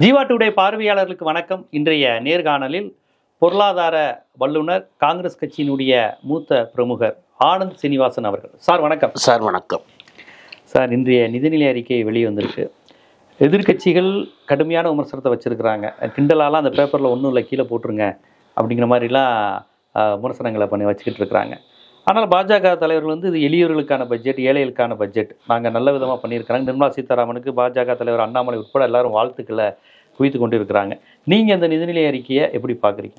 Jeeva today பார்வையாளர்களுக்கு வணக்கம். இன்றைய நேர்காணலில் பொருளாதார வல்லுனர் காங்கிரஸ் கட்சியினுடைய மூத்த பிரமுகர் ஆனந்த் சீனிவாசன் அவர்கள். சார் வணக்கம். சார் வணக்கம். சார் இன்றைய நிதிநிலை அறிக்கை வெளியே வந்திருக்கு எதிர்க்கட்சிகள் கடுமையான விமர்சனத்தை வச்சிருக்கிறாங்க. கிண்டலாலாம் அந்த பேப்பரில் ஒன்றும் இல்லை கீழே போட்டுருங்க அப்படிங்கிற மாதிரிலாம் விமர்சனங்களை பண்ணி வச்சுக்கிட்டு இருக்கிறாங்க. ஆனால் பாஜக தலைவர்கள் வந்து இது எளியவர்களுக்கான பட்ஜெட் ஏழைகளுக்கான பட்ஜெட் நாங்கள் நல்ல விதமாக பண்ணியிருக்கிறாங்க நிர்மலா சீதாராமனுக்கு பாஜக தலைவர் அண்ணாமலை உட்பட எல்லாரும் வாழ்த்துக்களை குவித்து கொண்டு இருக்கிறாங்க நீங்கள் இந்த நிதிநிலை அறிக்கையை எப்படி பார்க்குறீங்க?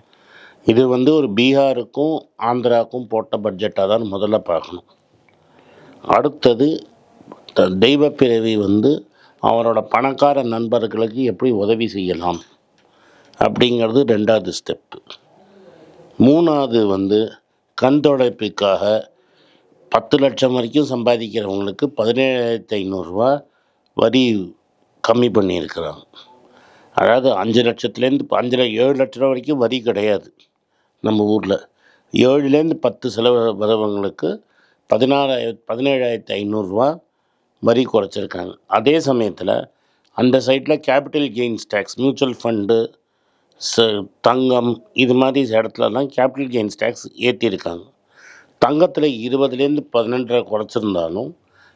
இது வந்து ஒரு பீகாருக்கும் ஆந்திராவுக்கும் போட்ட பட்ஜெட்டாக தான் முதல்ல பார்க்கணும். அடுத்தது த- தெய்வ பிறவி வந்து அவரோட பணக்கார நண்பர்களுக்கு எப்படி உதவி செய்யலாம்? அப்படிங்கிறது ரெண்டாவது ஸ்டெப்பு மூணாவது வந்து கண் துடைப்புக்காக பத்து லட்சம் வரைக்கும் சம்பாதிக்கிறவங்களுக்கு பதினேழாயிரத்தி ஐநூறுரூவா வரி கம்மி பண்ணியிருக்கிறாங்க. அதாவது அஞ்சு லட்சத்துலேருந்து அஞ்சு ல- ஏழு லட்ச ரூபா வரைக்கும் வரி கிடையாது நம்ம ஊரில். ஏழுலேருந்து பத்து செலவு வரவங்களுக்கு பதினாறாயிர பதினேழாயிரத்தி ஐநூறுரூவா வரி குறைச்சிருக்காங்க. அதே சமயத்தில் அந்த சைட்டில் capital gains tax mutual fund தங்கம் இது மாதிரி இடத்துலலாம் கேபிட்டல் கெயின்ஸ் டேக்ஸ் ஏற்றிருக்காங்க தங்கத்தில் இருபதுலேருந்து பதினெண்டரை குறைச்சிருந்தாலும்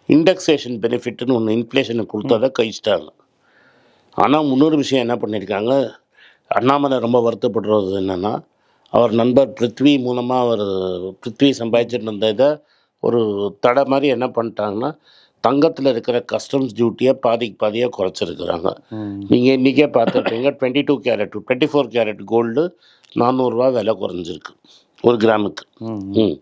இண்டெக்ஸேஷன் பெனிஃபிட்னு ஒன்று இன்ஃப்ளேஷனுக்கு கொடுத்ததை கழிச்சிட்டாங்க. ஆனால் இன்னொரு விஷயம் என்ன பண்ணியிருக்காங்க அண்ணாமலை ரொம்ப வருத்தப்படுறது என்னென்னா அவர் நண்பர் பிருத்வி மூலமாக அவர் பிருத்வி சம்பாதிச்சிட்டு இருந்த இதை ஒரு தடை மாதிரி என்ன பண்ணிட்டாங்கன்னா தங்கத்தில் இருக்கிற கஸ்டம்ஸ் டியூட்டியை பாதிக்கு பாதியாக குறைச்சிருக்கிறாங்க. நீங்கள் இன்றைக்கே பார்த்துருப்பீங்க twenty two carat twenty four carat gold நானூறுரூவா விலை குறைஞ்சிருக்கு ஒரு கிராமுக்கு. ம்.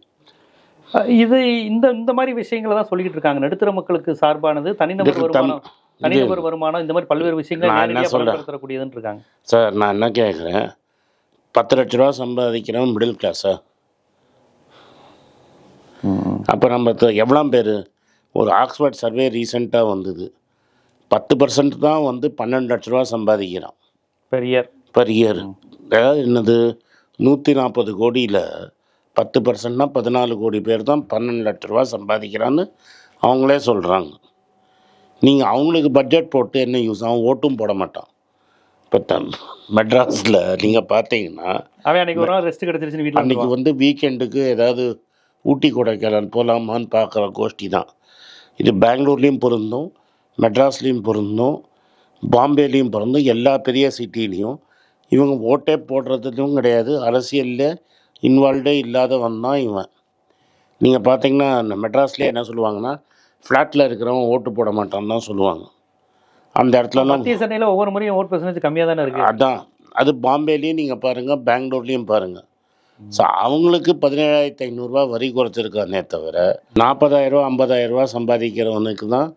இது இந்த இந்த மாதிரி விஷயங்களை தான் சொல்லிக்கிட்டு இருக்காங்க. நடுத்தர மக்களுக்கு சார்பானது தனிநபர் வருமானம் தனிநபர் வருமானம் இந்த மாதிரி பல்வேறு விஷயங்களை நான் என்ன? பயன்படுத்தக்கூடியதுன்னு இருக்காங்க. சார் நான் என்ன கேட்குறேன் பத்து லட்ச ரூபா சம்பாதிக்கிறவன் மிடில் கிளாஸா அப்போ நம்ம எவ்வளோ பேர்? ஒரு ஆக்ஸ்ஃபோர்ட் சர்வே ரீசெண்டாக வந்தது. பத்து பர்சன்ட் தான் வந்து பன்னெண்டு லட்ச ரூபா சம்பாதிக்கிறான். பெரிய பர் இயர். அதாவது என்னது? நூற்றி நாற்பது கோடியில் பத்து பர்சன்ட்னா பதினாலு கோடி பேர் தான் பன்னெண்டு லட்ச ரூபா சம்பாதிக்கிறான்னு அவங்களே சொல்கிறாங்க நீங்கள் அவங்களுக்கு பட்ஜெட் போட்டு என்ன யூஸ் அவன் ஓட்டும் போட மாட்டான். இப்போ மெட்ராஸில் நீங்கள் பார்த்தீங்கன்னா அன்னைக்கு வந்து வீக்கெண்டுக்கு ஏதாவது ஊட்டி கொடைக்கானல் போகலாமான்னு பார்க்குற கோஷ்டி தான். இது பெங்களூர்லேயும் பொருந்தும் மெட்ராஸ்லேயும் பொருந்தும் பாம்பேலேயும் பொருந்தும் எல்லா பெரிய சிட்டிலையும். இவங்க ஓட்டே போடுறதுக்கும் கிடையாது. அரசியலில் இன்வால்வ்டே இல்லாதவன் தான் இவன். நீங்கள் பார்த்தீங்கன்னா இந்த மெட்ராஸ்லேயே என்ன சொல்லுவாங்கன்னா ஃப்ளாட்டில் இருக்கிறவன் ஓட்டு போட மாட்டான்னு தான் சொல்லுவாங்க. அந்த இடத்துலலாம் மத்திய சென்னையில் ஒவ்வொரு முறையும் ஓட் பெர்சன்டேஜ் கம்மியாக தானே இருக்கு? அதான். அது பாம்பேலேயும் நீங்கள் பாருங்கள் பெங்களூர்லேயும் பாருங்கள் ஸோ அவங்களுக்கு பதினேழாயிரத்தி ஐநூறுரூவா வரி குறைச்சிருக்கானே தவிர நாற்பதாயிரரூவா ஐம்பதாயிரரூவா சம்பாதிக்கிறவனுக்கு தான்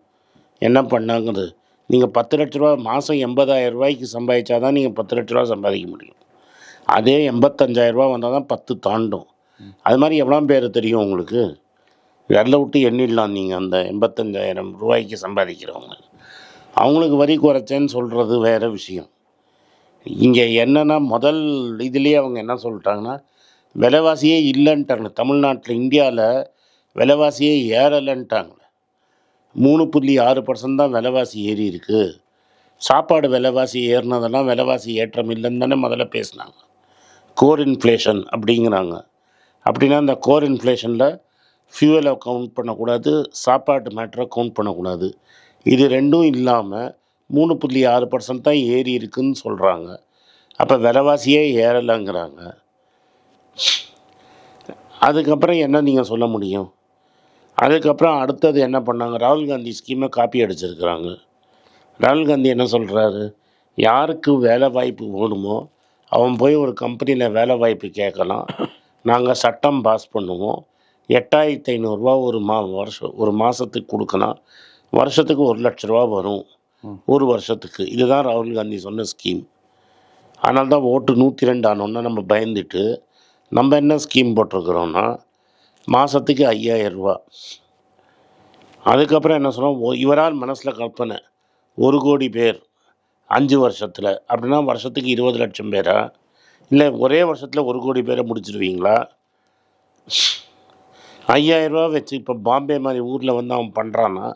என்ன பண்ணாங்கிறது? நீங்கள் பத்து லட்ச ரூபா மாதம் எண்பதாயிரம் ரூபாய்க்கு சம்பாதிச்சா தான் நீங்கள் பத்து லட்ச ரூபா சம்பாதிக்க முடியும். அதே எண்பத்தஞ்சாயிரரூபா வந்தால் தான் பத்து தாண்டும். அது மாதிரி எவ்வளோ பேர் தெரியும் உங்களுக்கு? விரல விட்டு எண்ணிடலாம் நீங்கள் அந்த எண்பத்தஞ்சாயிரம் ரூபாய்க்கு சம்பாதிக்கிறவங்க. அவங்களுக்கு வரி குறைச்சேன்னு சொல்கிறது வேறு விஷயம். இங்கே என்னென்னா முதல் இதுலேயே அவங்க என்ன சொல்லிட்டாங்கன்னா விலைவாசியே இல்லைன்ட்டாங்க. தமிழ்நாட்டில் இந்தியாவில் விலைவாசியே ஏறலைன்ட்டாங்க. மூணு புள்ளி ஆறு பர்சன்ட் தான் விலைவாசி ஏறி இருக்குது சாப்பாடு விலைவாசி ஏறினதெல்லாம் விலைவாசி ஏற்றம் இல்லைன்னு தானே முதல்ல பேசினாங்க. கோர் இன்ஃப்ளேஷன் அப்படிங்கிறாங்க. அப்படின்னா அந்த கோர் இன்ஃப்ளேஷனில் ஃபியூவலை கவுண்ட் பண்ணக்கூடாது சாப்பாட்டு மேட்டரை கவுண்ட் பண்ணக்கூடாது. இது ரெண்டும் இல்லாமல் மூணு புள்ளி ஆறு பர்சன்ட் தான் ஏறி இருக்குதுன்னு சொல்கிறாங்க அப்போ விலைவாசியே ஏறலைங்கிறாங்க. அதுக்கப்புறம் என்ன நீங்கள் சொல்ல முடியும்? அதுக்கப்புறம் அடுத்தது என்ன பண்ணாங்க? ராகுல் காந்தி ஸ்கீமை காப்பி அடிச்சிருக்கிறாங்க. ராகுல் காந்தி என்ன சொல்கிறாரு யாருக்கு வேலை வாய்ப்பு வேணுமோ அவன் போய் ஒரு கம்பெனியில் வேலை வாய்ப்பு கேட்கலாம். நாங்கள் சட்டம் பாஸ் பண்ணுவோம். எட்டாயிரத்தி ஐநூறுரூவா ஒரு மா வருஷம் ஒரு மாதத்துக்கு கொடுக்கலாம் வருஷத்துக்கு ஒரு லட்ச ரூபா வரும். ஒரு வருஷத்துக்கு. இதுதான் ராகுல் காந்தி சொன்ன ஸ்கீம் அதனால தான் ஓட்டு நூற்றி ரெண்டு ஆனோன்னா நம்ம பயந்துட்டு நம்ம என்ன ஸ்கீம் போட்டிருக்கிறோன்னா மாதத்துக்கு ஐயாயிரம் ரூபா. அதுக்கப்புறம் என்ன சொல்கிறோம் இவரால் மனசில் கற்பனை ஒரு கோடி பேர் அஞ்சு வருஷத்தில் அப்படின்னா வருஷத்துக்கு இருபது லட்சம் பேரா? இல்லை ஒரே வருஷத்தில் ஒரு கோடி பேரை முடிச்சிருவீங்களா? ஐயாயிரரூவா வச்சு இப்போ பாம்பே மாதிரி ஊரில் வந்து அவன் பண்ணுறான்னா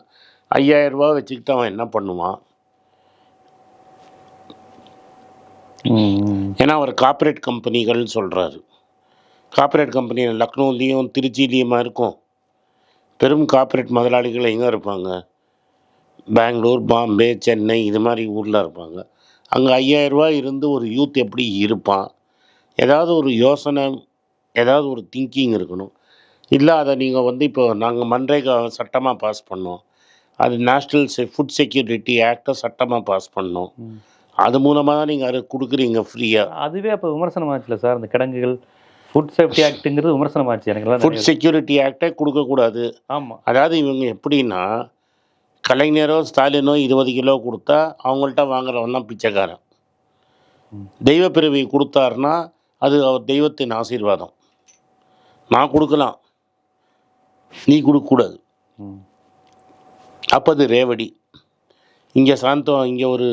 ஐயாயிரரூவா வச்சுக்கிட்டு அவன் என்ன பண்ணுவான். ஏன்னா அவர் கார்ப்பரேட் கம்பெனிகள் சொல்கிறாரு கார்ப்பரேட் கம்பெனி லக்னோலேயும் திருச்சிலேயுமா இருக்கும். பெரும் கார்ப்பரேட் முதலாளிகள் எங்கே இருப்பாங்க? பெங்களூர் பாம்பே சென்னை இது மாதிரி ஊரில் இருப்பாங்க. அங்கே ஐயாயிரரூபா இருந்து ஒரு யூத் எப்படி இருப்பான்? ஏதாவது ஒரு யோசனை ஏதாவது ஒரு திங்கிங் இருக்கணும். இல்லை அதை நீங்கள் வந்து இப்போ நாங்கள் மன்ரேகா சட்டமாக பாஸ் பண்ணோம். அது நேஷ்னல் செ ஃபுட் செக்யூரிட்டி ஆக்டை சட்டமாக பாஸ் பண்ணோம். அது மூலமாக தான் நீங்கள் அதை கொடுக்குறீங்க ஃப்ரீயாக அதுவே அப்போ விமர்சனமாச்சுல சார் அந்த கிடங்குகள்? ஃபுட் சேஃப்டி ஆக்ட்டுங்கிறது விமர்சனமாச்சு எனக்கு எல்லாம் ஃபுட் செக்யூரிட்டி ஆக்டை கொடுக்கக்கூடாது. ஆமா. அதாவது இவங்க எப்படின்னா கலைஞரோ ஸ்டாலினோ இருபது கிலோ கொடுத்தா அவங்கள்ட்ட வாங்குறவன் தான் பிச்சைக்காரன். ம். தெய்வ பிறவி கொடுத்தாருன்னா அது அவர் தெய்வத்தின் ஆசீர்வாதம். நான் கொடுக்கலாம். நீ கொடுக்கக்கூடாது. அப்போ அது ரேவடி. இங்கே சாந்தம் இங்கே ஒரு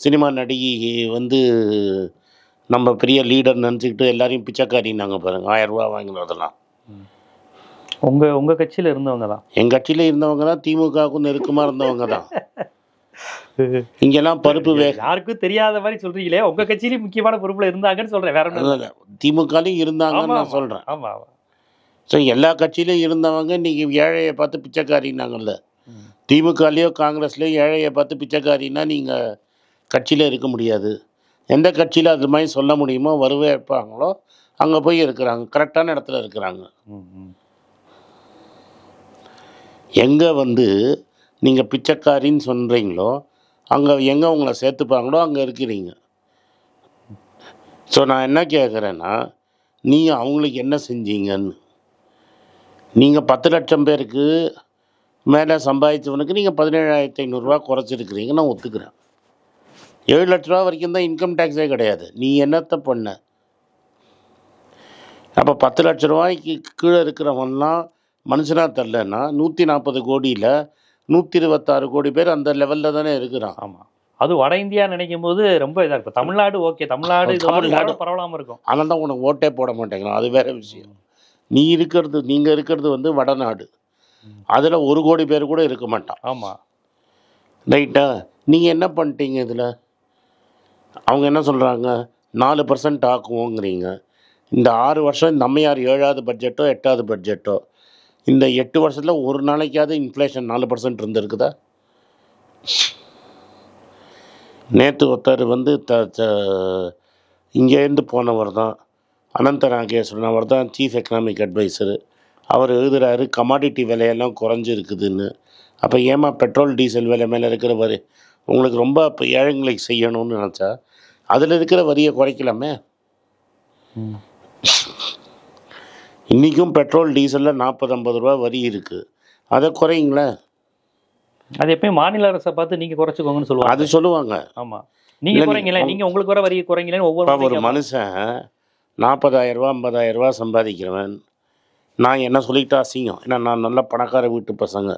சினிமா நடிகை வந்து நம்ம பெரிய லீடர் நினச்சிக்கிட்டு எல்லாரையும் பிச்சைக்காரின்னாங்க பாருங்க. ஆயிரம் ரூபா வாங்கினதெல்லாம். உங்க உங்க கட்சியில இருந்தவங்க தான் எங்கள் கட்சியில் இருந்தவங்க தான் திமுகவுக்கும் நெருக்கமாக இருந்தவங்க தான் இங்கெல்லாம் பருப்பு வே யாருக்கும் தெரியாத மாதிரி சொல்றீங்களே. உங்க கட்சியிலயும் முக்கியமான பொறுப்புல இருந்தாங்கன்னு சொல்றேன். வேற இல்ல. திமுகலையும் இருந்தாங்கன்னு நான் சொல்கிறேன் ஆமா ஆமா. ஸோ எல்லா கட்சியிலையும் இருந்தவங்க இன்னைக்கு ஏழையை பார்த்து பிச்சைக்காரின்னாங்கல்ல. திமுகலையோ காங்கிரஸ்லையோ ஏழையை பார்த்து பிச்சைக்காரின்னா நீங்கள் கட்சியில் இருக்க முடியாது. எந்த கட்சியில் அது மாதிரி சொல்ல முடியுமோ வரவேற்பாங்களோ அங்கே போய் இருக்கிறாங்க. கரெக்டான இடத்துல இருக்கிறாங்க. எங்கே வந்து நீங்கள் பிச்சைக்காரின்னு சொல்கிறீங்களோ அங்கே எங்கே உங்களை சேர்த்துப்பாங்களோ அங்கே இருக்கிறீங்க. ஸோ நான் என்ன கேட்குறேன்னா நீங்கள் அவங்களுக்கு என்ன செஞ்சீங்கன்னு. நீங்கள் பத்து லட்சம் பேருக்கு மேலே சம்பாதிச்சவனுக்கு நீங்கள் பதினேழாயிரத்தி ஐநூறுரூவா குறைச்சிருக்கிறீங்க நான் ஒத்துக்கிறேன். ஏழு லட்ச ரூபா வரைக்கும் தான் இன்கம் டேக்ஸே கிடையாது. நீ என்னத்தை பண்ண? அப்போ பத்து லட்ச ரூபாய்க்கு கீழே இருக்கிறவன்லாம் மனுஷனாக தரலன்னா நூற்றி நாற்பது கோடியில் நூற்றி இருபத்தாறு கோடி பேர் அந்த லெவலில் தானே இருக்கிறான். ஆமா. அது வட இந்தியா நினைக்கும் போது ரொம்ப இதா இருக்கும் தமிழ்நாடு ஓகே தமிழ்நாடு தமிழ்நாடு. ஓரளவு பரவலாம இருக்கும். ஆனால் தான் உனக்கு ஓட்டே போட மாட்டேங்கிறான். அது வேற விஷயம். நீ இருக்கிறது நீங்கள் இருக்கிறது வந்து வடநாடு அதில் ஒரு கோடி பேர் கூட இருக்க மாட்டான். ஆமா. ரைட்டா நீங்கள் என்ன பண்ணிட்டீங்க இதில்? அவங்க என்ன சொல்கிறாங்க நாலு பர்சன்ட் ஆக்குவோங்கிறீங்க. இந்த ஆறு வருஷம் இந்த அம்மையார் ஏழாவது பட்ஜெட்டோ எட்டாவது பட்ஜெட்டோ இந்த எட்டு வருஷத்தில் ஒரு நாளைக்காவது இன்ஃப்ளேஷன் நாலு பர்சன்ட் இருந்திருக்குதா? நேற்று ஒருத்தர் வந்து த இங்கேருந்து போனவர் தான் அனந்த நாகேஸ்வரன் அவர் தான் சீஃப் எக்கனாமிக் அட்வைசரு அவர் எழுதுகிறாரு கமாடிட்டி விலையெல்லாம் குறைஞ்சிருக்குதுன்னு. அப்போ ஏமா பெட்ரோல் டீசல் விலை மேலே இருக்கிற வரி? உங்களுக்கு ரொம்ப இப்போ ஏழைங்களுக்கு செய்யணும்னு நினச்சா அதில் இருக்கிற வரியை குறைக்கலாமே. இன்றைக்கும் பெட்ரோல் டீசலில் நாற்பது ஐம்பது ரூபா வரி இருக்குது அதை குறையுங்களேன் அது எப்பயும் மாநில அரசை பார்த்து நீங்க குறைச்சுக்கோங்கன்னு சொல்லுவாங்க. அது சொல்லுவாங்க. ஆமா. நீங்க இல்ல, குறைங்களேன் நீங்க- நீங்க உங்களுக்கு வர வரி குறைங்களேன்னு ஒவ்வொரு ஒரு மனுஷன் நாற்பதாயிரரூபா ஐம்பதாயிரரூபா சம்பாதிக்கிறவன் நான் என்ன சொல்லிக்கிட்டு அசிங்கம். ஏன்னா நான் நல்ல பணக்கார வீட்டு பசங்க.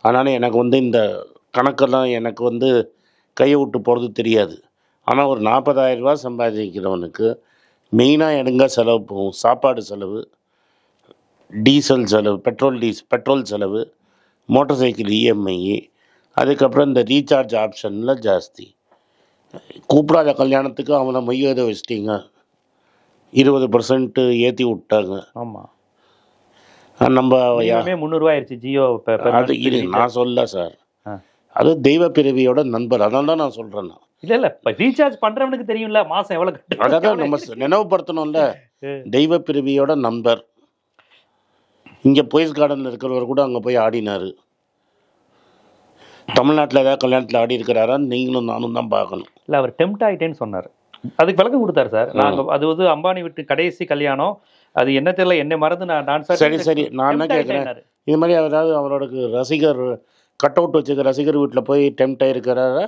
அதனால் எனக்கு வந்து இந்த கணக்கெல்லாம் எனக்கு வந்து கையை விட்டு போகிறது தெரியாது. ஆனால் ஒரு நாற்பதாயிரரூபா சம்பாதிக்கிறவனுக்கு மெயினாக எடுங்க செலவு போகும் சாப்பாடு செலவு டீசல் செலவு பெட்ரோல் டீஸ் பெட்ரோல் செலவு மோட்டார் சைக்கிள் இஎம்ஐ அதுக்கப்புறம் இந்த ரீசார்ஜ் ஆப்ஷனில் ஜாஸ்தி. கூப்பிடாத கல்யாணத்துக்கு அவனை மைய எழுத வச்சிட்டீங்க. இருபது பர்சன்ட் ஏற்றி விட்டாங்க. ஆமா. அஹ் நம்ம முந்நூறுவா ஆயிடுச்சு ஜியோ அது இது நான் சொல்ல சார். அது தெய்வ பிறவியோட நண்பர். அதனால தான் நான் சொல்கிறேன் நான் இல்ல இல்ல. இப்ப ரீசார்ஜ் பண்றவனுக்கு தெரியும்ல மாசம் எவ்வளவு. அதான் நம்ம நினைவுபடுத்தணும்ல. தெய்வ பிறவியோட நண்பர். இங்கே போயஸ் கார்டனில் இருக்கிறவர் கூட அங்கே போய் ஆடினார். தமிழ்நாட்டில் ஏதாவது கல்யாணத்தில் ஆடி இருக்கிறாரா? நீங்களும் நானும் தான் பார்க்கணும். இல்ல அவர் டெம்ட் ஆயிட்டேன்னு சொன்னாரு. அதுக்கு விளக்கம் கொடுத்தாரு சார். நாங்க அது வந்து அம்பானி வீட்டு கடைசி கல்யாணம். அது என்ன தெரியல என்ன மறந்து நான் டான்ஸ் சரி, சரி. நான் என்ன கேட்குறேன்? இது மாதிரி அவராவது அவரோட ரசிகர் கட் அவுட் வச்சுக்க ரசிகர் வீட்டில் போய் டெம்ட் ஆகிருக்கிறாரா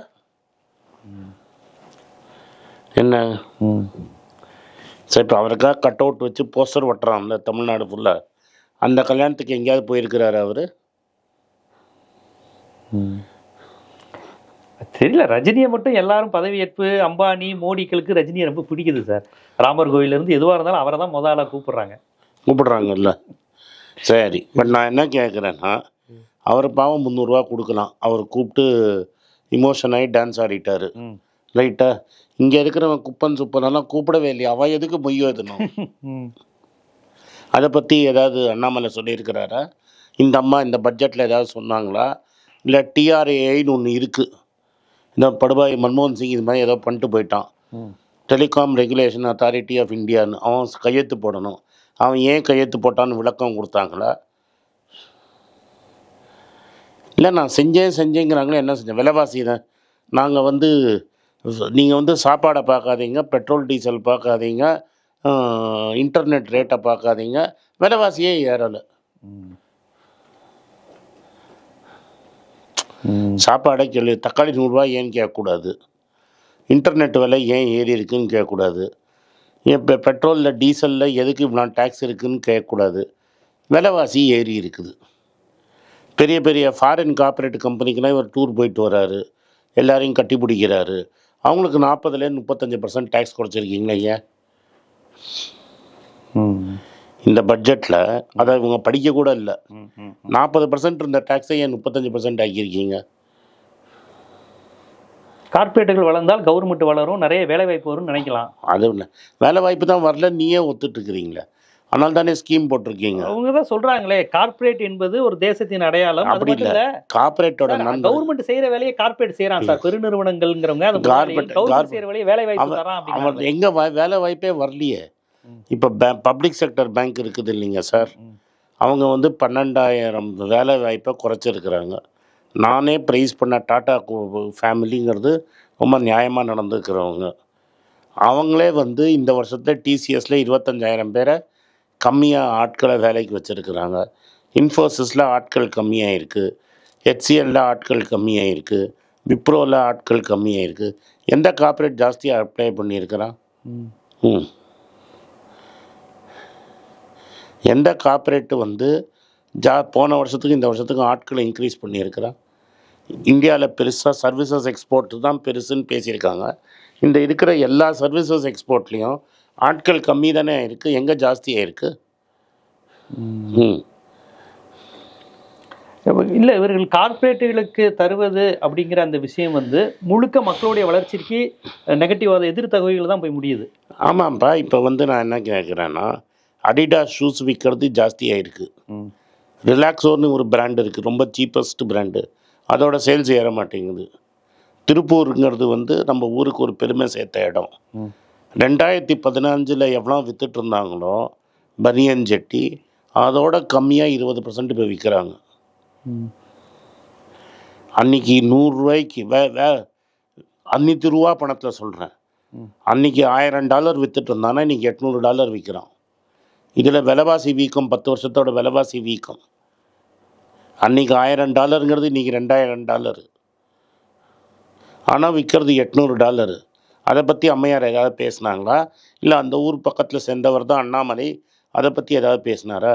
என்ன? சரி இப்போ அவருக்காக கட் அவுட் வச்சு போஸ்டர் ஒட்டுறான்ல தமிழ்நாடு ஃபுல்லாக அந்த கல்யாணத்துக்கு எங்கேயாவது போயிருக்கிறாரு அவர்? தெரியல ரஜினியை மட்டும் எல்லாரும் பதவியேற்பு அம்பானி மோடிக்களுக்கு ரஜினியை ரொம்ப பிடிக்குது சார். ராமர் கோயில்ல இருந்து எதுவா இருந்தாலும் அவரை தான் முதல்ல கூப்பிடுறாங்க. கூப்பிடுறாங்கல்ல. சரி பட் நான் என்ன கேட்குறேன்னா அவர் பாவம் முந்நூறுரூவா கொடுக்கலாம். அவர் கூப்பிட்டு இமோஷன் ஆகி டான்ஸ் ஆடிட்டாரு. ரைட்டா இங்கே இருக்கிறவன் குப்பன் சுப்பனெல்லாம் கூப்பிடவே இல்லையா? அவன் எதுக்கு மொய் எழுதணும் ம். அதை பற்றி ஏதாவது அண்ணாமலை சொல்லியிருக்கிறாரா? இந்த அம்மா இந்த பட்ஜெட்டில் ஏதாவது சொன்னாங்களா? இல்லை டிஆர்ஏஐன்னு ஒன்று இருக்குது இந்த படுபாய் மன்மோகன் சிங் இது மாதிரி ஏதோ பண்ணிட்டு போயிட்டான். டெலிகாம் ரெகுலேஷன் அத்தாரிட்டி ஆஃப் இந்தியான்னு அவன் கையெழுத்து போடணும். அவன் ஏன் கையெழுத்து போட்டான்னு விளக்கம் கொடுத்தாங்களா? இல்லை நான் செஞ்சேன் செஞ்சேங்கிறாங்களே என்ன செஞ்சேன் விலைவாசி தான். நாங்கள் வந்து நீங்கள் வந்து சாப்பாடை பார்க்காதீங்க பெட்ரோல் டீசல் பார்க்காதீங்க இன்டர்நெட் ரேட்டை பார்க்காதீங்க. விலைவாசியே ஏறலை. சாப்பாடை சொல்லி தக்காளி நூறுரூவா ஏன்னு கேட்கக்கூடாது? இன்டர்நெட் விலை ஏன் ஏறி இருக்குன்னு கேட்கக்கூடாது? இப்போ பெட்ரோலில் டீசலில் எதுக்கு இவ்வளோ டேக்ஸ் இருக்குன்னு கேட்கக்கூடாது? விலைவாசி ஏறி இருக்குது. பெரிய பெரிய ஃபாரின் கார்ப்பரேட் கம்பெனிக்கெலாம் இவர் டூர் போயிட்டு வராரு எல்லாரையும் கட்டி பிடிக்கிறாரு. அவங்களுக்கு நாற்பதுலேருந்து முப்பத்தஞ்சு பர்சன்ட் டேக்ஸ் குறைச்சிருக்கீங்களா ஏன் ம். இந்த பட்ஜெட்டில் அதை இவங்க படிக்க கூட இல்லை. நாற்பது பர்சன்ட் இருந்த டேக்ஸை ஏன் முப்பத்தஞ்சு பர்சன்ட் ஆக்கியிருக்கீங்க? கார்ப்பரேட்டுகள் வளர்ந்தால் கவர்மெண்ட் வளரும் நிறைய வேலை வாய்ப்பு வரும்னு நினைக்கலாம். அது வேலை வாய்ப்பு தான் வரல நீயே ஒத்துட்டு இருக்கிறீங்களே. அதனால தானே ஸ்கீம் போட்டிருக்கீங்க. அவங்க தான் சொல்றாங்களே கார்ப்பரேட் என்பது ஒரு தேசத்தின் அடையாளம். அப்படி இல்ல. கார்பரேட்டோட நண்பர் கவர்மெண்ட் செய்யற வேலையை கார்ப்பரேட் செய்யறான் சார். பெருநிறுவனங்கள்ங்கிறவங்க corporate- செய்யற வேலையை வேலை வாய்ப்பு தரான் அவன் எங்கே வேலை வாய்ப்பே வரலையே. இப்போ பப்ளிக் செக்டர் பேங்க் இருக்குது இல்லைங்க சார். அவங்க வந்து பன்னெண்டாயிரம் வேலை வாய்ப்பை குறைச்சிருக்கிறாங்க. நானே ப்ரைஸ் பண்ண டாட்டா ஃபேமிலிங்கிறது ரொம்ப நியாயமாக நடந்துக்கிறவங்க. அவங்களே வந்து இந்த வருஷத்தில் டிசிஎஸில் இருபத்தஞ்சாயிரம் பேரை கம்மியாக ஆட்களை வேலைக்கு வச்சுருக்கிறாங்க. இன்ஃபோசிஸில் ஆட்கள் கம்மியாக இருக்குது ஹெச்சிஎல்ல ஆட்கள் கம்மியாக இருக்குது விப்ரோவில் ஆட்கள் கம்மியாக இருக்குது எந்த கார்ப்பரேட் ஜாஸ்தியாக அப்ளை பண்ணியிருக்கிறான் ம். எந்த கார்ப்பரேட்டு வந்து ஜா போன வருஷத்துக்கு இந்த வருஷத்துக்கு ஆட்களை இன்க்ரீஸ் பண்ணியிருக்கிறான் இந்தியாவில் பெருசாக சர்வீசஸ் எக்ஸ்போர்ட் தான் பெருசுன்னு பேசியிருக்காங்க. இந்த இருக்கிற எல்லா சர்வீசஸ் எக்ஸ்போர்ட்லேயும் ஆட்கள் கம்மி தானே இருக்குது எங்கே ஜாஸ்தியாக இருக்குது இல்ல இவர்கள் கார்ப்பரேட்டுகளுக்கு தருவது அப்படிங்கிற அந்த விஷயம் வந்து முழுக்க மக்களுடைய வளர்ச்சிக்கு நெகட்டிவாத எதிர் தகவல்கள் தான் போய் முடியுது. ஆமாம்ப்பா இப்போ வந்து நான் என்ன கேட்குறேன்னா அடிடாஸ் ஷூஸ் விற்கிறது ஜாஸ்தியாக இருக்குது. ரிலாக்ஸோன்னு ஒரு பிராண்ட் இருக்குது ரொம்ப சீப்பஸ்ட் பிராண்டு அதோட சேல்ஸ் ஏற மாட்டேங்குது. திருப்பூருங்கிறது வந்து நம்ம ஊருக்கு ஒரு பெருமை சேர்த்த இடம். ரெண்டாயிரத்தி பதினஞ்சில் எவ்வளோ வித்துட்டு இருந்தாங்களோ பனியன் ஜெட்டி அதோட கம்மியாக இருபது பர்சன்ட் இப்போ விற்கிறாங்க. அன்னைக்கு நூறுரூவாய்க்கு வே வே அன்னைக்கு ரூபா பணத்தில் சொல்கிறேன். அன்னைக்கு ஆயிரம் டாலர் வித்துட்டு இருந்தானா இன்னைக்கு எட்நூறு டாலர் விற்கிறான் இதில் விலைவாசி வீக்கம் பத்து வருஷத்தோட விலைவாசி வீக்கம். அன்னைக்கு ஆயிரம் டாலருங்கிறது இன்னைக்கு ரெண்டாயிரம் டாலர். ஆனால் விற்கிறது எட்நூறு டாலரு. அதை பற்றி அம்மையார் ஏதாவது பேசுனாங்களா? இல்லை அந்த ஊர் பக்கத்தில் சேர்ந்தவர் தான் அண்ணாமலை அதை பற்றி ஏதாவது பேசினாரா?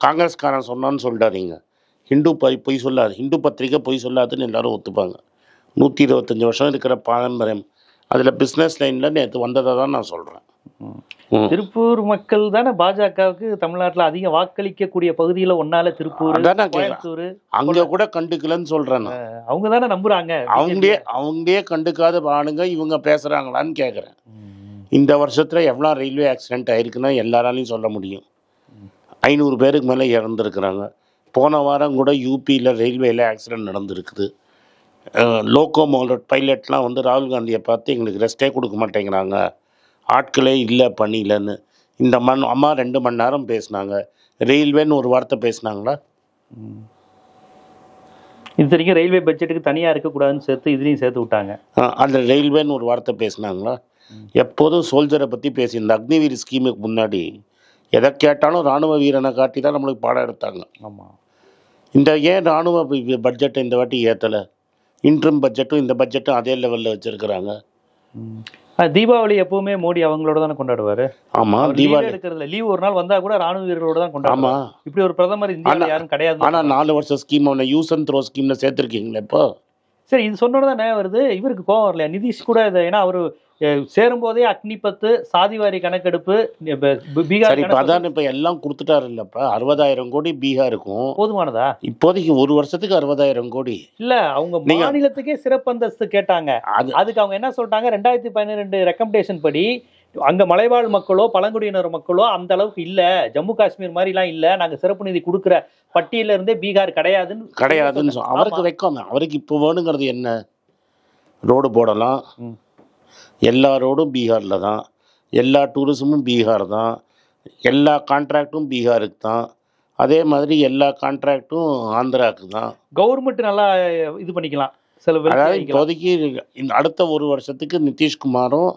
காங்கிரஸ்காரன் சொன்னான்னு சொல்லிடாதீங்க ஹிந்து பொய் பொய் சொல்லாது. ஹிந்து பத்திரிக்கை பொய் சொல்லாதுன்னு எல்லாரும் ஒத்துப்பாங்க. நூற்றி இருபத்தஞ்சி வருஷம் இருக்கிற பாரம்பரியம். அதில் பிஸ்னஸ் லைனில் நேற்று வந்ததை தான் நான் சொல்கிறேன் திருப்பூர் மக்கள் தானே பாஜகவுக்கு தமிழ்நாட்டுல அதிகம் வாக்களிக்கக்கூடிய பகுதியில ஒன்னால திருப்பூர் கோயம்புத்தூர் அங்கே கூட கண்டுக்கலன்னு சொல்கிறேன் நான். அவங்க தானே நம்புறாங்க. அவங்களே அவங்களே கண்டுக்காத ஆளுங்க இவங்க பேசுகிறாங்களான்னு கேட்குறேன். இந்த வருஷத்தில் எவ்வளோ ரயில்வே ஆக்சிடென்ட் ஆயிருக்குன்னா எல்லாராலையும் சொல்ல முடியும். ஐநூறு பேருக்கு மேலே இறந்துருக்குறாங்க. போன வாரம் கூட யூபியில் ரயில்வேல ஆக்சிடென்ட் நடந்திருக்குது. லோக்கோ மோலட் பைலட்லாம் வந்து ராகுல் காந்தியை பார்த்து எங்களுக்கு ரெஸ்ட்டே கொடுக்க மாட்டேங்கிறாங்க. ஆட்களே இல்லை பணியிலன்னு இந்த மண் அம்மா ரெண்டு மணி நேரம் பேசினாங்க. ரயில்வேன்னு ஒரு வார்த்தை பேசினாங்களா. இது வரைக்கும் ரயில்வே பட்ஜெட்டுக்கு தனியா இருக்கக்கூடாதுன்னு சேர்த்து இதுலயும் சேர்த்து விட்டாங்க. அந்த ரயில்வேன்னு ஒரு வார்த்தை பேசினாங்களா? எப்போதும் சோல்ஜரை பற்றி பேசி இந்த அக்னிவீர் ஸ்கீமுக்கு முன்னாடி எதை கேட்டாலும் இராணுவ வீரனை காட்டி தான் நம்மளுக்கு பாடம் எடுத்தாங்க. ஆமா. இந்த ஏன் இராணுவ பட்ஜெட்டை இந்த வாட்டி ஏற்றலை இன்ட்ரம் பட்ஜெட்டும் இந்த பட்ஜெட்டும் அதே லெவலில் வச்சுருக்குறாங்க. தீபாவளி எப்பவுமே மோடி அவங்களோட தானே கொண்டாடுவாரு? லீவே தீபாவளி. எடுக்கிறதுல லீவ் ஒரு நாள் வந்தா கூட ராணுவ வீரர்களோட தான் கொண்டாடுவாங்க இப்படி ஒரு பிரதமர் இந்தியாவில் ஆனா- யாரும் கிடையாது. ஆனால் நாலு வருஷம் ஸ்கீம் அவனை யூஸ் அண்ட் த்ரோ ஸ்கீமில் சேர்த்துருக்கீங்களே இப்போ? சரி இது சொன்னோட தான் நியாயம் வருது. இவருக்கு கோவம் வரலையா? நிதிஷ் கூட இதை ஏன்னா அவரு சேரும்போதே அக்னிபத்து சாதிவாரி கணக்கெடுப்பு பீகார் அதான் இப்போ எல்லாம் கொடுத்துட்டாரு இல்லப்பா அறுபதாயிரம் கோடி பீகாருக்கும். போதுமானதா? இப்போதைக்கு ஒரு வருஷத்துக்கு அறுபதாயிரம் கோடி. இல்ல அவங்க மாநிலத்துக்கே சிறப்பு அந்தஸ்து கேட்டாங்க. அது அதுக்கு அவங்க என்ன சொல்லிட்டாங்க? ரெண்டாயிரத்தி பன்னிரெண்டு ரெக்கமெண்டேஷன் படி அங்க மலைவாழ் மக்களோ பழங்குடியினர் மக்களோ அந்த அளவுக்கு இல்ல. ஜம்மு காஷ்மீர் மாதிரிலாம் இல்ல. நாங்க சிறப்பு நிதி கொடுக்குற பட்டியல இருந்தே பீகார் கிடையாதுன்னு கிடையாதுன்னு அவருக்கு. வைக்காம அவருக்கு இப்போ வேணுங்கிறது என்ன? ரோடு போடலாம். எல்லா ரோடும் பீகாரில் தான். எல்லா டூரிசமும் பீகார் தான். எல்லா கான்ட்ராக்டும் பீகாருக்கு தான். அதே மாதிரி எல்லா கான்ட்ராக்டும் ஆந்திராவுக்கு தான். கவர்மெண்ட் நல்லா இது பண்ணிக்கலாம். சில இப்போதைக்கு இந்த அடுத்த ஒரு வருஷத்துக்கு நிதிஷ்குமாரும்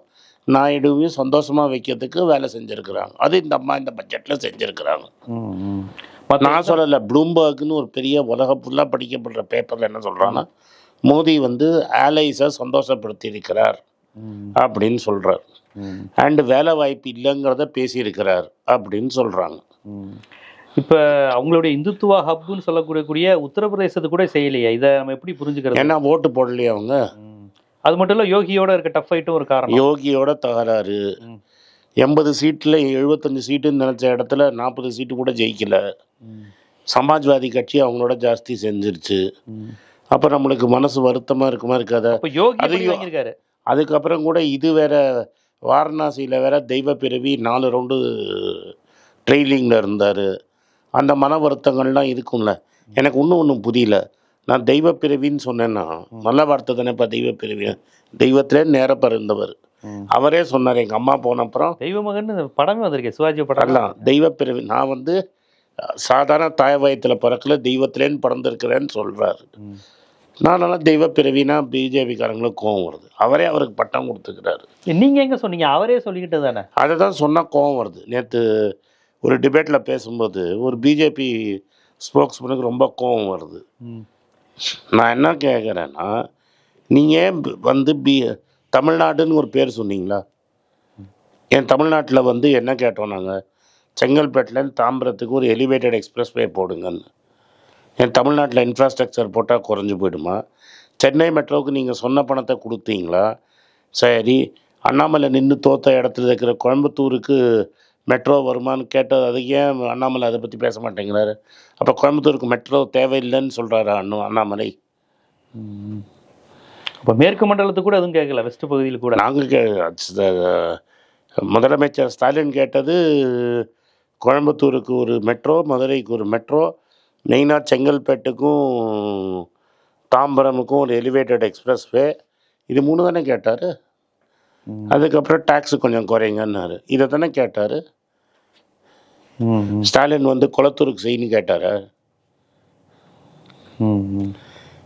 நாயுடுவையும் சந்தோஷமா வைக்கிறதுக்கு வேலை செஞ்சுருக்கிறாங்க. அது இந்த அம்மா இந்த பட்ஜெட்டில் செஞ்சுருக்கிறாங்க. நான் சொல்லலை ப்ளூம்பர்க்னு ஒரு பெரிய உலகம் ஃபுல்லாக படிக்கப்படுற பேப்பரில் என்ன சொல்கிறான்னா மோடி வந்து ஆலைஸை சந்தோஷப்படுத்தி இருக்கிறார் அப்படின்னு சொல்கிறார் அண்டு வேலை வாய்ப்பு இல்லைங்கிறத பேசியிருக்கிறார் அப்படின்னு சொல்கிறாங்க இப்ப அவங்களுடைய இந்துத்துவா ஹப்னு சொல்லக்கூடிய கூடிய உத்தரப்பிரதேசத்து கூட செய்யலையே. இதை நம்ம எப்படி புரிஞ்சுக்கிறது? ஏன்னா ஓட்டு போடலையே அவங்க. அது மட்டும் இல்ல யோகியோட இருக்க டஃப் ஃபைட்டும் ஒரு காரணம். யோகியோட தகராறு. எண்பது சீட்டில் எழுபத்தஞ்சு சீட்டுன்னு நினச்ச இடத்துல நாற்பது சீட்டு கூட ஜெயிக்கல. சமாஜ்வாதி கட்சி அவங்களோட ஜாஸ்தி செஞ்சிருச்சு. அப்போ நம்மளுக்கு மனசு வருத்தமாக இருக்குமா இருக்காதா? அது அதுக்கப்புறம் கூட இது வேற வாரணாசியில் வேற தெய்வ பிறவி நாலு ரவுண்டு ட்ரெயிலிங்கில் இருந்தார். அந்த மன வருத்தங்கள்லாம் இருக்கும்ல. எனக்கு இன்னும் ஒன்றும் புரியல. நான் தெய்வ பிறவின்னு சொன்னேன்னா நல்ல வார்த்தை தானேப்பா தெய்வ பிறவி தெய்வத்திலே நேர பிறந்தவர். அவரே சொன்னார் எங்கள் அம்மா போன அப்புறம் தெய்வ மகன் படமே வந்திருக்கு சிவாஜி படம் தெய்வ பிறவி நான் வந்து சாதாரண தாய் வயத்தில் பிறக்கல தெய்வத்திலேன்னு பிறந்திருக்கிறேன்னு சொல்கிறாரு ம். நானெல்லாம் தெய்வ பிறவினா பிஜேபிக்காரங்களுக்கு கோவம் வருது. அவரே அவருக்கு பட்டம் கொடுத்துக்கிறாரு. நீங்க எங்க சொன்னீங்க? அவரே சொல்லிக்கிட்டு தானே? அதை தான் சொன்னால் கோவம் வருது. நேற்று ஒரு டிபேட்டில் பேசும்போது ஒரு பிஜேபி ஸ்போக்ஸ்மேனுக்கு ரொம்ப கோவம் வருது. நான் என்ன கேட்குறேன்னா நீங்கள் ஏன் வந்து பி தமிழ்நாடுன்னு ஒரு பேர் சொன்னீங்களா? என் தமிழ்நாட்டில் வந்து என்ன கேட்டோம் நாங்கள் செங்கல்பேட்டிலேருந்து தாம்பரத்துக்கு ஒரு எலிவேட்டட் எக்ஸ்பிரஸ் வே போடுங்கன்னு. என் தமிழ்நாட்டில் இன்ஃப்ராஸ்ட்ரக்சர் போட்டால் குறைஞ்சி போயிடுமா? சென்னை மெட்ரோவுக்கு நீங்கள் சொன்ன பணத்தை கொடுத்தீங்களா? சரி அண்ணாமலை நின்று தோத்த இடத்துல இருக்கிற கோயம்புத்தூருக்கு மெட்ரோ வருமான்னு கேட்டது அதுக்கு ஏன் அண்ணாமலை அதை பற்றி பேச மாட்டேங்கிறாரு? அப்போ கோயம்புத்தூருக்கு மெட்ரோ தேவையில்லைன்னு சொல்கிறாரு அண்ணு அண்ணாமலை. அப்ப மேற்கு மண்டலத்துக்கு கூட எதுவும் கேட்கல வெஸ்ட் பகுதியில் கூட? நாங்கள் கே முதலமைச்சர் ஸ்டாலின் கேட்டது கோயம்புத்தூருக்கு ஒரு மெட்ரோ மதுரைக்கு ஒரு மெட்ரோ மெயினாக செங்கல்பேட்டுக்கும் தாம்பரமுக்கும் ஒரு எலிவேட்டட் எக்ஸ்பிரஸ் வே இது மூணு தானே கேட்டார். அதுக்கப்புறம் டேக்ஸ் கொஞ்சம் குறைங்கன்னாரு. இதை தானே கேட்டார்? ஸ்டாலின் வந்து குளத்தூருக்கு செய்யணும்னு கேட்டார்.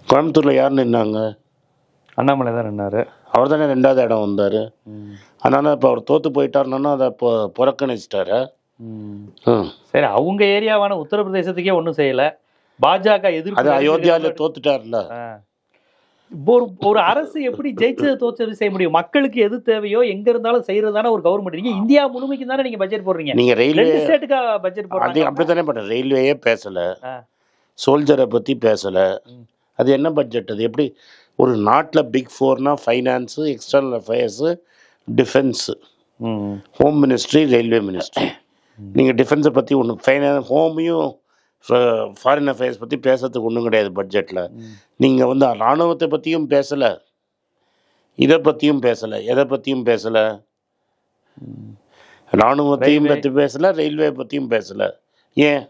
கோயம்புத்தூரில் யார் நின்னாங்க? அண்ணாமலை தான் நின்னாரு. அவர் தானே ரெண்டாவது இடம் வந்தார். அதனால் இப்போ அவர் தோற்று போயிட்டாருன்னா அதை இப்போ புறக்கணிச்சிட்டாரு? சரி அவங்க ஏரியாவான உத்தரப்பிரதேசத்துக்கே ஒன்றும் செய்யல. பாஜக எதிர்ப்பு அது அயோத்தியாவில் தோத்துட்டார்ல. ஒரு ஒரு அரசு எப்படி ஜெயிச்சதை தோச்சது செய்ய முடியும்? மக்களுக்கு எது தேவையோ எங்க இருந்தாலும் செய்யறதான ஒரு கவர்மெண்ட் நீங்க இந்தியா முழுமைக்கு தானே நீங்க பட்ஜெட் போடுறீங்க. நீங்கள் ரயில்வே ஸ்டேட்டுக்கா பட்ஜெட் போடுறாங்க. அப்படி தானே ரயில்வேயே பேசலை. சோல்ஜரை பற்றி பேசலை. அது என்ன பட்ஜெட் அது எப்படி? ஒரு நாட்டில் big ஃபோர்னா finance external affairs defence. Home ministry railway ministry நீங்கள் டிஃபென்ஸை பற்றி ஒன்று ஃபைனான்ஸ் ஹோமையும் ஃபாரின் அஃபேர்ஸ் பற்றி பேசுறதுக்கு ஒன்றும் கிடையாது பட்ஜெட்டில். நீங்கள் வந்து இராணுவத்தை பற்றியும் பேசலை இதை பற்றியும் பேசலை எதை பற்றியும் பேசலை. இராணுவத்தையும். பற்றி பேசலை ரயில்வே பற்றியும் பேசலை ஏன்.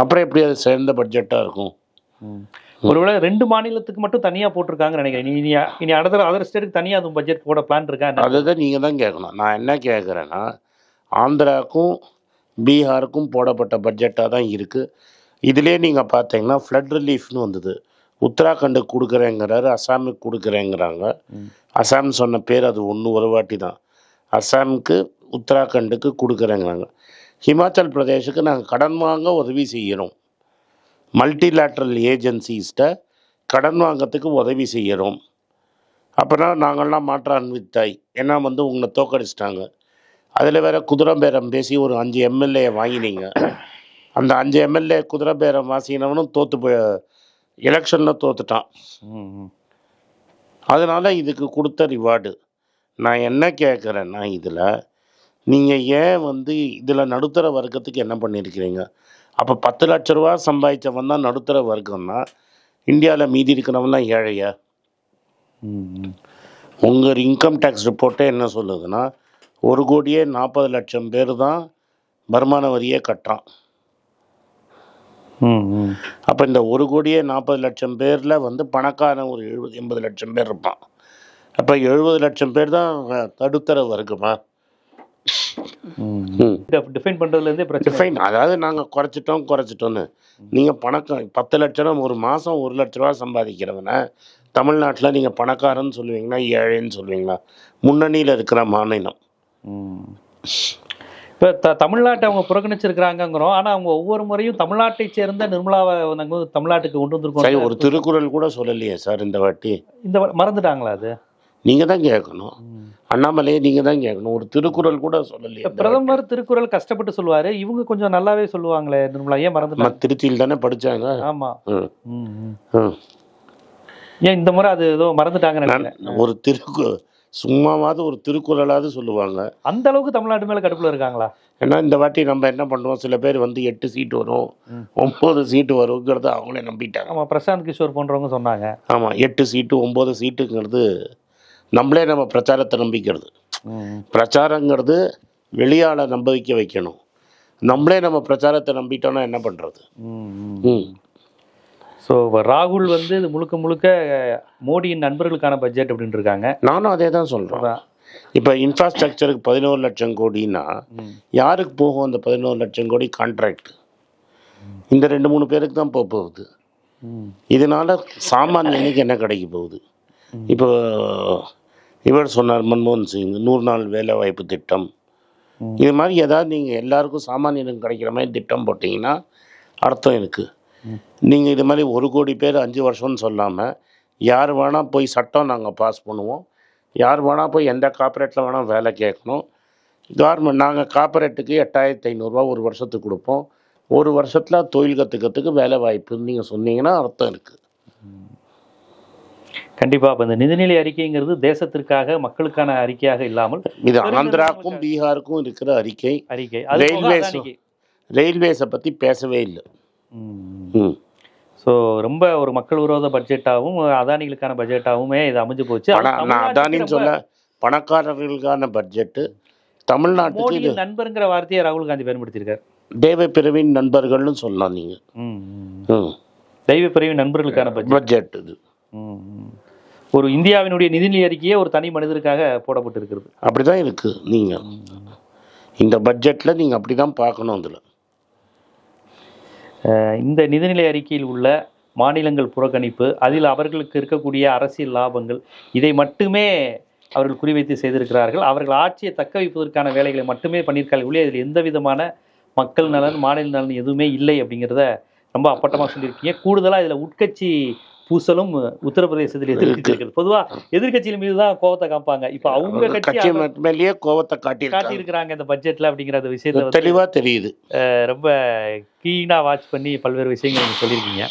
அப்புறம் எப்படி அது சேர்ந்த பட்ஜெட்டாக இருக்கும். ஒருவேளை ரெண்டு மாநிலத்துக்கு மட்டும் தனியா போட்டிருக்காங்கன்னு நினைக்கிறேன் இனி இனி அடுத்த அதர் ஸ்டேட்டுக்கு தனியா அதுவும் பட்ஜெட் போட பிளான் இருக்கா? அதுதான் நீங்கள் தான் கேட்கணும் நான் என்ன கேட்குறேன்னா ஆந்திராவுக்கும் பீகாருக்கும் போடப்பட்ட பட்ஜெட்டாக தான் இருக்குது இதிலே நீங்கள் பார்த்தீங்கன்னா ஃப்ளட் ரிலீஃப்னு வந்தது. உத்தராகண்டுக்கு கொடுக்குறேங்கிறாரு அசாமுக்கு கொடுக்குறேங்கிறாங்க. அசாம் சொன்ன பேர் அது ஒன்று ஒரு வாட்டி தான். அசாமுக்கு உத்தராகண்டுக்கு கொடுக்குறேங்கிறாங்க. ஹிமாச்சல் பிரதேஷுக்கு நாங்கள் கடன் வாங்க உதவி செய்கிறோம் மல்டிலேட்ரல் ஏஜென்சிஸ்ட்ட கடன் வாங்கறதுக்கு உதவி செய்கிறோம் அப்போனா நாங்கள்லாம் மாற்ற அன்பித்தாய் ஏன்னா வந்து உங்களை தோக்கடிச்சிட்டாங்க. அதில் வேற குதிரை பேரம் பேசி ஒரு அஞ்சு எம்எல்ஏ வாங்கினீங்க அந்த அஞ்சு எம்எல்ஏ குதிரை பேரம் வாசினவனும் தோற்று போய் எலெக்ஷனில் தோத்துட்டான். அதனால் இதுக்கு கொடுத்த ரிவார்டு நான் என்ன கேட்குறேன்னா இதில் நீங்கள் ஏன் வந்து இதில் நடுத்தர வர்க்கத்துக்கு என்ன பண்ணியிருக்கிறீங்க அப்போ பத்து லட்ச ரூபா சம்பாதிச்சவன் தான் நடுத்தர வர்க்கம்னா இந்தியாவில் மீதி இருக்கிறவன் தான் ஏழையா. உங்கள் இன்கம் டேக்ஸ் ரிப்போர்ட்டே என்ன சொல்லுதுன்னா ஒரு கோடியே நாற்பது லட்சம் பேர் தான் வருமான வரியே கட்டுறான். அப்போ இந்த ஒரு கோடியே நாற்பது லட்சம் பேரில் வந்து பணக்காரன் ஒரு எழுபது எண்பது லட்சம் பேர் இருப்பான். அப்போ எழுபது லட்சம் பேர் தான் வ- நடுத்தர வர்க்கமா ம். ம். இதை டிஃபைன் பண்றதுல இருந்தே பிரச்சனை. ஃபைன் அதாவது நாங்கள் குறைச்சிட்டோம் குறைச்சிட்டோன்னு. நீங்கள் பணக்கம் பத்து லட்ச ரூபா ஒரு மாதம் ஒரு லட்ச ரூபா சம்பாதிக்கிறவனை தமிழ்நாட்டில் நீங்கள் பணக்காரன்னு சொல்லுவீங்களா ஏழைன்னு சொல்லுவீங்களா? முன்னணியில் இருக்கிற மாநிலம். இப்ப த தமிழ்நாட்டை அவங்க புறக்கணிச்சிருக்கிறாங்கங்கிறோம். ஆனா அவங்க ஒவ்வொரு முறையும் நாட்டை சேர்ந்த நிர்மலாவை நாங்க வந்து தமிழ்நாட்டுக்கு கொண்டு சரி வந்திருக்கோம் ஒரு திருக்குறள் கூட சொல்லலையே சார் இந்த வாட்டி? இந்த மறந்துட்டாங்களா அது? நீங்கள் தான் கேட்கணும். அண்ணாமலையே நீங்கள் தான் கேட்கணும். ஒரு திருக்குறள் கூட சொல்லலையே பிரதமர் திருக்குறள் கஷ்டப்பட்டு சொல்லுவாரு. இவங்க கொஞ்சம் நல்லாவே சொல்லுவாங்களே நிர்மலா. ஏன் நம்ம மறந்துட்டாங்க திருச்சியில் தானே படித்தாங்க ஆமா. ம் ம், ம். ம் ஏன் இந்த முறை அது ஏதோ நான் நினைக்கிறேன். ஒரு திருக்கு சும்மாவாவது ஒரு திருக்குறளாவது சொல்லுவாங்க. அந்த அளவுக்கு தமிழ்நாட்டு மேல கடுப்புல இருக்காங்களா? ஏன்னா இந்த வாட்டி நம்ம என்ன பண்ணுவோம்? சில பேர் வந்து எட்டு சீட்டு வரும். ஒம்பது சீட்டு வருங்கிறத அவங்களே நம்பிட்டாங்க. ஆமா பிரசாந்த் கிஷோர் போன்றவங்க சொன்னாங்க. ஆமாம் எட்டு சீட்டு ஒம்பது சீட்டுங்கிறது நம்மளே நம்ம பிரச்சாரத்தை நம்பிக்கிறது. பிரச்சாரங்கிறது வெளியாள நம்ப வைக்க வைக்கணும். நம்மளே நம்ம பிரச்சாரத்தை நம்பிட்டோம்னா என்ன பண்ணுறது. ம். ஸோ ராகுல் வந்து இது முழுக்க முழுக்க மோடியின் நண்பர்களுக்கான பட்ஜெட் அப்படின்னு இருக்காங்க நானும் அதே தான் சொல்கிறேன். இப்போ இன்ஃப்ராஸ்ட்ரக்சருக்கு பதினோரு லட்சம் கோடின்னா. யாருக்கு போகும் அந்த பதினோரு லட்சம் கோடி கான்ட்ராக்ட் இந்த ரெண்டு மூணு பேருக்கு தான் போக போகுது. இதனால சாமானியனுக்கு என்ன கிடைக்க போகுது இப்போ இவர் சொன்னார் மன்மோகன் சிங் நூறு நாள் வேலை வாய்ப்பு திட்டம். இது மாதிரி ஏதாவது நீங்கள் எல்லாருக்கும் சாமானியனுக்கு கிடைக்கிற மாதிரி திட்டம் போட்டிங்கன்னா அர்த்தம் இருக்குது. நீங்கள் இது மாதிரி ஒரு கோடி பேர் அஞ்சு வருஷம்னு சொல்லாமல் யார் வேணால் போய் சட்டம் நாங்கள் பாஸ் பண்ணுவோம். யார் வேணால் போய் எந்த கார்ப்பரேட்டில் வேணால் வேலை கேட்கணும். கவர்மெண்ட் நாங்கள் கார்ப்பரேட்டுக்கு எட்டாயிரத்தி ஐநூறுரூவா ஒரு வருஷத்துக்கு கொடுப்போம். ஒரு வருஷத்தில் தொழில் கற்றுக்கிறதுக்கு வேலை வாய்ப்புன்னு நீங்கள் சொன்னீங்கன்னா அர்த்தம் இருக்குது கண்டிப்பா அப்ப இந்த நிதிநிலை அறிக்கைங்கிறது தேசத்திற்காக மக்களுக்கான அறிக்கையாக இல்லாமல் இது ஆந்திராக்கும் பீகாருக்கும் இருக்கிற அறிக்கை. அறிக்கை. அதானிக்கு. ரயில்வேஸை பற்றி பேசவே இல்லை. ஸோ ரொம்ப ஒரு மக்கள் விரோத பட்ஜெட்டாகவும் அதானிகளுக்கான பட்ஜெட்டாகவுமே இது அமைஞ்சு போச்சு. நான் அதானின்னு சொல்ல பணக்காரர்களுக்கான பட்ஜெட்டு தமிழ்நாட்டுக்கு நண்பருங்கிற வார்த்தையை ராகுல் காந்தி பயன்படுத்தியிருக்காரு. தேவ பிரிவின் நண்பர்கள்னு சொல்லலாம் நீங்கள் தெய்வ பிரிவு நண்பர்களுக்கான பட்ஜெட் இது. ஒரு இந்தியாவினுடைய நிதிநிலை அறிக்கையே ஒரு தனி மனிதருக்காக போடப்பட்டிருக்கிறது. அப்படி தான் இருக்குது நீங்கள் இந்த பட்ஜெட்டில் நீங்கள் அப்படி தான் பார்க்கணும் அதில். இந்த நிதிநிலை அறிக்கையில் உள்ள மாநிலங்கள் புறக்கணிப்பு அதில் அவர்களுக்கு இருக்கக்கூடிய அரசியல் லாபங்கள் இதை மட்டுமே அவர்கள் குறிவைத்து செய்திருக்கிறார்கள். அவர்கள் ஆட்சியை தக்க வைப்பதற்கான வேலைகளை மட்டுமே பண்ணியிருக்கார்கள். ஒழிய இதில் எந்த விதமான மக்கள் நலன் மாநில நலன் எதுவுமே இல்லை அப்படிங்கிறத ரொம்ப அப்பட்டமாக சொல்லியிருக்கீங்க. கூடுதலாக இதில் உட்கட்சி பூசலும் உத்தரப்பிரதேசத்தில் எதிர்கட்சி இருக்கிறது பொதுவாக எதிர்கட்சிகள் மீது தான் கோவத்தை காமிப்பாங்க இப்போ அவங்க கட்சி மேலேயே கோவத்தை காட்டியிருக்காங்க. காட்டியிருக்கிறாங்க இந்த பட்ஜெட்ல அப்படிங்கிற அந்த விஷயத்தை தெளிவாக தெரியுது. ரொம்ப கீனாக வாட்ச் பண்ணி பல்வேறு விஷயங்கள் சொல்லியிருக்கீங்க.